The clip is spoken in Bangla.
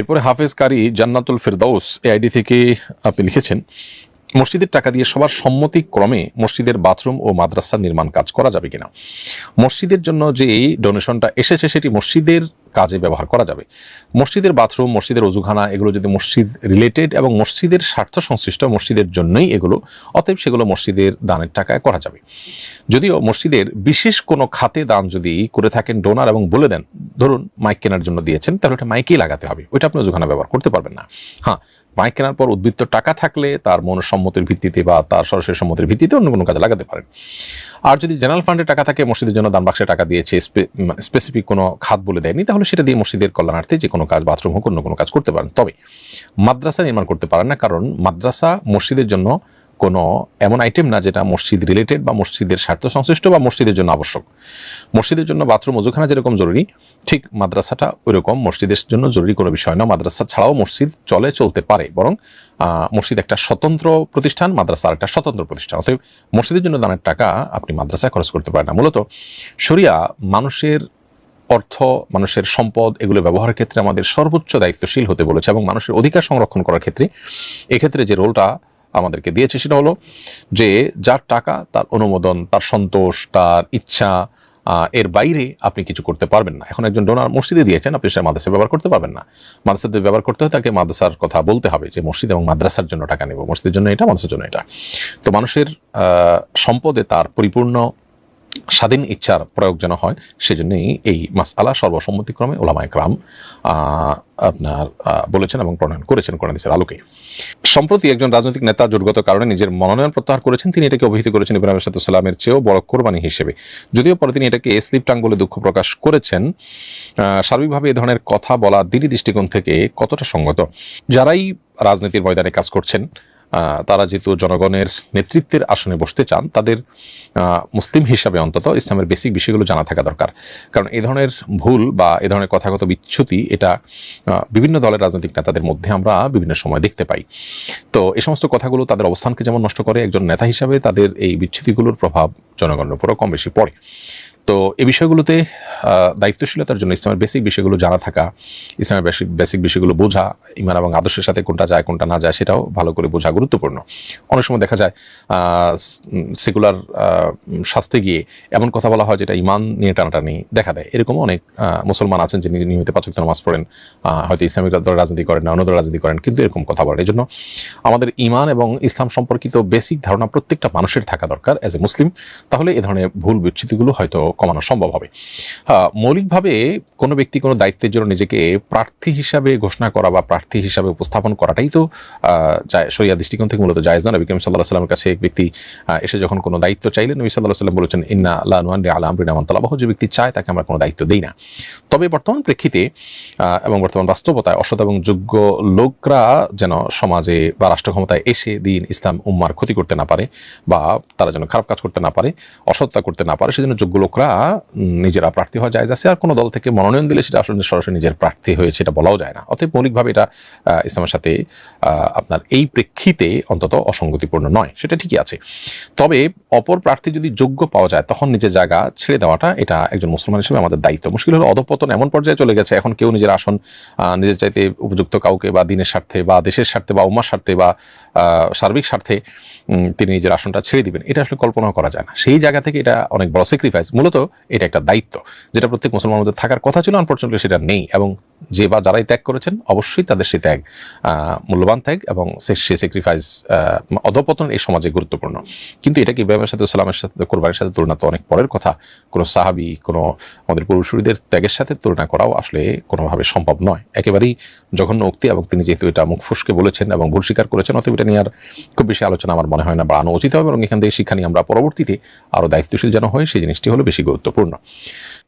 এরপরে হাফেজ কারি জান্নাতুল ফেরদাউস এআইডি থেকে আপনি লিখেছেন মসজিদের টাকা দিয়ে সবার সম্মতিক্রমে মসজিদের বাথরুম ও মাদ্রাসা নির্মাণ কাজ করা যাবে কিনা? মসজিদের জন্য যে এই ডোনেশনটা এসেছে, সেটি মসজিদের কাজে ব্যবহার করা যাবে। মসজিদের বাথরুম, মসজিদের অজুখানা, এগুলো যদি মসজিদ রিলেটেড এবং মসজিদের স্বার্থ সংশ্লিষ্ট মসজিদের জন্যই এগুলো, অতএব সেগুলো মসজিদের দানের টাকায় করা যাবে। যদিও মসজিদের বিশেষ কোনো খাতে দান যদি করে থাকেন ডোনার এবং বলে দেন, ধরুন মাইক কেনার জন্য দিয়েছেন, তাহলে ওটা মাইকেই লাগাতে হবে। ওইটা আপনি অজুখানা ব্যবহার করতে পারবেন না। হ্যাঁ মাইক কেনার পর উদ্বৃত্ত টাকা থাকলে তার মনসম্মতির ভিত্তিতে বা তার সরাসরি সম্মতির ভিত্তিতে অন্য কোনো কাজে লাগাতে পারেন। আর যদি জেনারেল ফান্ডে টাকা থাকে, মসজিদের জন্য দান বাক্সে টাকা দিয়েছে স্পেসিফিক কোনো খাত বলে দেয়নি, তাহলে সেটা দিয়ে মসজিদের কল্যাণার্থে যে কোনো কাজ বাথরুম হোক, অন্য কোনো কাজ করতে পারেন। তবে মাদ্রাসা নির্মাণ করতে পারেন না, কারণ মাদ্রাসা মসজিদের জন্য কোনো এমন আইটেম না যেটা মসজিদ রিলেটেড বা মসজিদের স্বার্থ সংশ্লিষ্ট বা মসজিদের জন্য আবশ্যক। মসজিদের জন্য বাথরুম অজুখানা যেরকম জরুরি, ঠিক মাদ্রাসাটা ওইরকম মসজিদের জন্য জরুরি কোনো বিষয় না। মাদ্রাসা ছাড়াও মসজিদ চলে চলতে পারে, বরং মসজিদ একটা স্বতন্ত্র প্রতিষ্ঠান, মাদ্রাসা একটা স্বতন্ত্র প্রতিষ্ঠান। অতএব মসজিদের জন্য দানের টাকা আপনি মাদ্রাসায় খরচ করতে পারেন না। মূলত শরিয়া মানুষের অর্থ, মানুষের সম্পদ এগুলো ব্যবহারের ক্ষেত্রে আমাদের সর্বোচ্চ দায়িত্বশীল হতে বলেছে এবং মানুষের অধিকার সংরক্ষণ করার ক্ষেত্রে এক্ষেত্রে যে রোলটা আমাদেরকে দিয়েছে সেটা হলো যে যার টাকা, তার অনুমোদন, তার সন্তোষ, তার ইচ্ছা এর বাইরে আপনি কিছু করতে পারবেন না। এখন একজন ডোনার মসজিদে দিয়েছেন, আপনি সেটা মাদ্রাসা ব্যবহার করতে পারবেন না। মাদ্রাসাতে ব্যবহার করতে হয়, তাকে মাদ্রাসার কথা বলতে হবে যে মসজিদ এবং মাদ্রাসার জন্য টাকা নেব। মসজিদের জন্য এটা, মাদ্রাসার জন্য এটা। তো মানুষের সম্পদে তার পরিপূর্ণ স্বাধীন ইচ্ছার প্রয়োগ যেন হয়, সেজন্যই এই মাসআলা সর্বসম্মতিক্রমে ওলামা একরাম আপনার বলেছেন এবং প্রণয়ন করেছেন কোরআনিসের আলোকে। সম্প্রতি একজন রাজনৈতিক নেতা জোরগত কারণে নিজের মনোনয়ন প্রত্যাহার করেছেন, তিনি এটাকে অভিহিত করেছেন ইব্রাহিম সালামের চেয়েও বড় কোরবানি হিসেবে। যদিও পরে তিনি এটাকে স্লিপ টাং বলে দুঃখ প্রকাশ করেছেন সার্বিকভাবে এ ধরনের কথা বলা দিনী দৃষ্টিকোণ থেকে কতটা সঙ্গত? যারাই রাজনীতির ময়দানে কাজ করছেন তারা যেহেতু জনগণের নেতৃত্বের আসনে বসতে চান, তাদের মুসলিম হিসাবে অন্তত ইসলামের বেসিক বিষয়গুলো জানা থাকা দরকার। কারণ এই ধরনের ভুল বা এ ধরনের কথাগত বিচ্যুতি, এটা বিভিন্ন দলের রাজনৈতিক নেতাদের মধ্যে আমরা বিভিন্ন সময় দেখতে পাই। তো এই সমস্ত কথাগুলো তাদের অবস্থানকে যেমন নষ্ট করে, একজন নেতা হিসাবে তাদের এই বিচ্ছুতিগুলোর প্রভাব জনগণের উপরও কম বেশি পড়ে। তো এই বিষয়গুলোতে দায়িত্বশীলতার জন্য ইসলামের বেসিক বিষয়গুলো জানা থাকা, ইসলামের বেসিক বেসিক বিষয়গুলো বোঝা, ইমান এবং আদর্শের সাথে কোনটা যায়, কোনটা না যায়, সেটাও ভালো করে বোঝা গুরুত্বপূর্ণ। অনেক সময় দেখা যায় সেকুলার শাস্তে গিয়ে এমন কথা বলা হয় যেটা ইমান নিয়ে টানাটানি দেখা দেয়। এরকম অনেক মুসলমান আছেন যিনি নিয়মিত পাচক নামাজ পড়েন হয়তো ইসলামিক দল রাজনীতি করেন না, অন্য দল রাজনীতি করেন, কিন্তু এরকম কথা বলেন। এই জন্য আমাদের ইমান এবং ইসলাম সম্পর্কিত বেসিক ধারণা প্রত্যেকটা মানুষের থাকা দরকার অ্যাজ এ মুসলিম তাহলে এ ধরনের ভুল বিচ্ছিতিগুলো হয়তো কমানো সম্ভব হবে। মৌলিকভাবে কোনো ব্যক্তি কোনো দায়িত্বের জন্য নিজেকে প্রার্থী হিসাবে ঘোষণা করা বা প্রার্থী হিসাবে উপস্থাপন করাটাই তো সরিয়া দৃষ্টিকোণ থেকে মূলত জায়েজ না নবী সাল্লাহ সাল্লামের কাছে এক ব্যক্তি এসে যখন কোনো দায়িত্ব চাইলেন, নবী সাল্লাহ সাল্লাম বলেছেন, ইন্না আল্লাহ নুয়ান আলা আমরিনা মান তালাবাহু যে ব্যক্তি চায় তাকে আমরা কোনো দায়িত্ব দিই না। তবে বর্তমান প্রেক্ষিতে এবং বর্তমান বাস্তবতায় অসৎ এবং যোগ্য লোকরা যেন সমাজে বা রাষ্ট্র ক্ষমতায় এসে দিন ইসলাম উম্মার ক্ষতি করতে না পারে বা তারা যেন খারাপ কাজ করতে না পারে, অসৎতা করতে না পারে, সেজন্য যোগ্য লোকরা নিজেরা প্রার্থী হওয়া যায় আছে, আর কোনো দল থেকে মনোনয়ন দিলে সেটা আসলে সরাসরি নিজের প্রার্থী হয়েছে এটা বলাও যায় না। অতএব মৌলিকভাবে এটা ইসলামের সাথে আপনার এই প্রেক্ষিতে অন্তত অসঙ্গতিপূর্ণ নয়, সেটা ঠিকই আছে। তবে অপর প্রার্থী যদি যোগ্য পাওয়া যায়, তখন নিজের জায়গা ছেড়ে দেওয়াটা এটা একজন মুসলমান হিসেবে আমাদের দায়িত্ব। মুশকিল হলো অধপতন এমন পর্যায়ে চলে গেছে, এখন কেউ নিজের আসন নিজের চাইতে উপযুক্ত কাউকে বা দিনের স্বার্থে বা দেশের স্বার্থে বা উম্মার স্বার্থে বা সার্বিক স্বার্থে তিনি নিজের আসনটা ছেড়ে দিবেন। এটা আসলে কল্পনা করা যায় না। সেই জায়গা থেকে এটা অনেক বড় স্যাক্রিফাইস মূলত এটা একটা দায়িত্ব যেটা প্রত্যেক মুসলমানের মধ্যে থাকার কথা ছিল আনফর্চুনেটলি সেটা নেই। এবং যে বা যারাই ত্যাগ করেছেন, অবশ্যই তাদের সে ত্যাগ মূল্যবান ত্যাগ এবং সে স্যাক্রিফাইস অধপতন এই সমাজে গুরুত্বপূর্ণ। কিন্তু এটা কি ইব্রাহিমের সাথে, সালামের সাথে, কোরবানির সাথে তুলনা তো অনেক পরের কথা। কোনো সাহাবি, কোনো আমাদের পূর্বসূরীদের ত্যাগের সাথে তুলনা করাও আসলে কোনোভাবে সম্ভব নয়। একেবারেই জঘন্য উক্তি এবং তিনি যেহেতু এটা মুখ ফুসকে বলেছেন এবং ভুল স্বীকার করেছেন, অতএব এটা নিয়ে আর খুব বেশি আলোচনা আমার মনে হয় না বাড়ানো উচিত হবে এবং এখান থেকে শিক্ষা নিয়ে আমরা পরবর্তীতে আরও দায়িত্বশীল যেন হয় সেই জিনিসটি হলো বেশি গুরুত্বপূর্ণ।